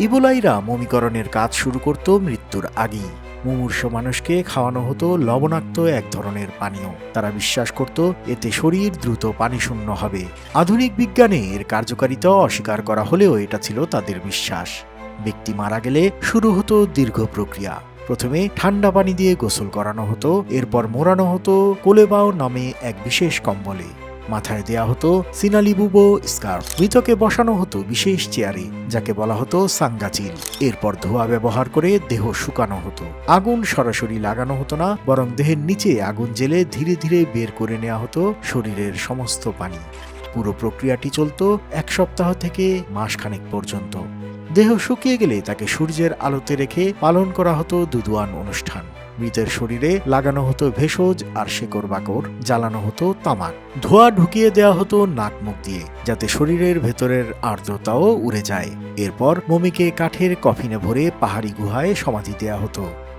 ইবোলাইরা মমিকরণের কাজ শুরু করত মৃত্যুর আগেই। মুমূর্ষ মানুষকে খাওয়ানো হতো লবণাক্ত এক ধরনের পানীয়। তারা বিশ্বাস করত, এতে শরীর দ্রুত পানিশূন্য হবে। আধুনিক বিজ্ঞানে এর কার্যকারিতা অস্বীকার করা হলেও এটা ছিল তাদের বিশ্বাস। ব্যক্তি মারা গেলে শুরু হতো দীর্ঘ প্রক্রিয়া। প্রথমে ঠান্ডা পানি দিয়ে গোসল করানো হতো, এরপর মোড়ানো হতো কোলেবাও নামে এক বিশেষ কম্বলে। মাথায় দেয়া হতো সিনালিবুবো স্কার্ফ। মৃতকে বসানো হতো বিশেষ চেয়ারে, যাকে বলা হতো সাঙ্গাচিল। এরপর ধোয়া ব্যবহার করে দেহ শুকানো হতো। আগুন সরাসরি লাগানো হতো না, বরং দেহের নিচে আগুন জেলে ধীরে ধীরে বের করে নেওয়া হতো শরীরের সমস্ত পানি। পুরো প্রক্রিয়াটি চলত এক সপ্তাহ থেকে মাসখানেক পর্যন্ত। দেহ শুকিয়ে গেলে তাকে সূর্যের আলোতে রেখে পালন করা হতো দুদুয়ান অনুষ্ঠান। মৃতের শরীরে লাগানো হতো ভেষজ আর শেকড় বাকড়, জ্বালানো হতো তামাক। ধোয়া ঢুকিয়ে দেওয়া হতো নাক মুখ দিয়ে, যাতে শরীরের ভেতরের আর্দ্রতাও উড়ে যায়। এরপর মমিকে কাঠের কফিনে ভরে পাহাড়ি গুহায় সমাধি দেয়া হতো।